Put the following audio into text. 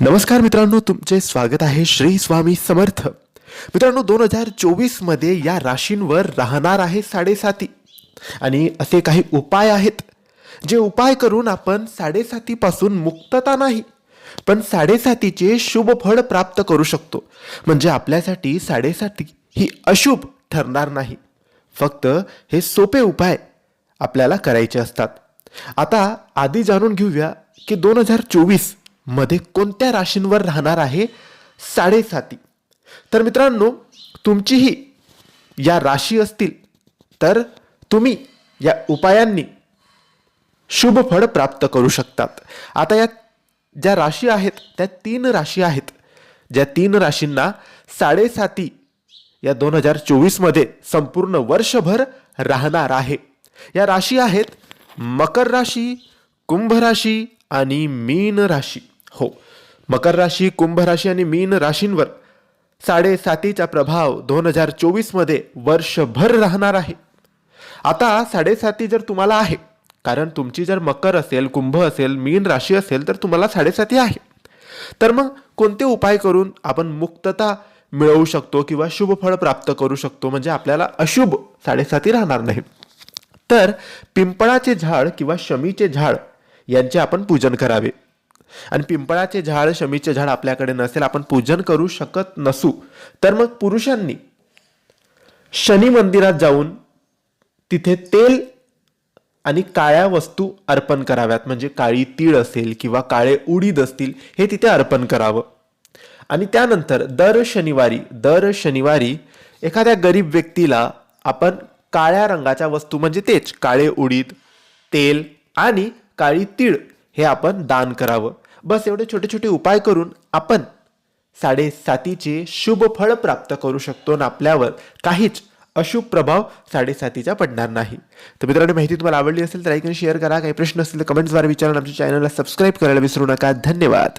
नमस्कार मित्रांनो तुमचे स्वागत आहे श्री स्वामी समर्थ. मित्रांनो दोन हजार चोवीसमध्ये या राशींवर राहणार आहे साडेसाती. आणि असे काही उपाय आहेत जे उपाय करून आपण साडेसातीपासून मुक्तता नाही पण साडेसातीचे शुभ फळ प्राप्त करू शकतो. म्हणजे आपल्यासाठी साडेसाती ही अशुभ ठरणार नाही. फक्त हे सोपे उपाय आपल्याला करायचे असतात. आता आधी जाणून घेऊया की दोन हजार चोवीस मध्ये कोणत्या राशींवर राहणार आहे साडेसाती. तर मित्रांनो तुमचीही या राशी असतील तर तुम्ही या उपायांनी शुभ फळ प्राप्त करू शकतात. आता या ज्या राशी आहेत त्या तीन राशी आहेत. ज्या तीन राशींना साडेसाती या दोन हजार चोवीसमध्ये संपूर्ण वर्षभर राहणार आहे. या राशी आहेत मकर राशी कुंभ राशी आणि मीन राशी. हो. मकर राशी कुंभ राशी आणि मीन राशींवर साडेसातीचा प्रभाव दोन हजार चोवीसमध्ये वर्षभर राहणार आहे. आता साडेसाती जर तुम्हाला आहे कारण तुमची जर मकर असेल कुंभ असेल मीन राशी असेल तर तुम्हाला साडेसाती आहे. तर मग कोणते उपाय करून आपण मुक्तता मिळवू शकतो किंवा शुभ फळ प्राप्त करू शकतो? म्हणजे आपल्याला अशुभ साडेसाती राहणार नाही. तर पिंपळाचे झाड किंवा शमीचे झाड यांचे आपण पूजन करावे. आणि पिंपळाचे झाड शमीचे झाड आपल्याकडे नसेल आपण पूजन करू शकत नसू. तर मग पुरुषांनी शनी मंदिरात जाऊन तिथे तेल आणि काळ्या वस्तू अर्पण कराव्यात. म्हणजे काळी तीळ असेल किंवा काळे उडीद असतील हे तिथे अर्पण करावं. आणि त्यानंतर दर शनिवारी दर शनिवारी एखाद्या गरीब व्यक्तीला आपण काळ्या रंगाच्या वस्तू म्हणजे तेच काळे उडीद तेल आणि काळी तीळ हे आपण दान करावं. बस एवढे छोटे छोटे उपाय करून आपण साडेसातीचे शुभ फळ प्राप्त करू शकतो आणि आपल्यावर काहीच अशुभ प्रभाव साडेसातीचा पडणार नाही. तर मित्रांनो माहिती तुम्हाला आवडली असेल तर ऐकून शेअर करा. काही प्रश्न असतील तर कमेंट्सद्वारे विचारून आमच्या चॅनलला सबस्क्राईब करायला विसरू नका. धन्यवाद.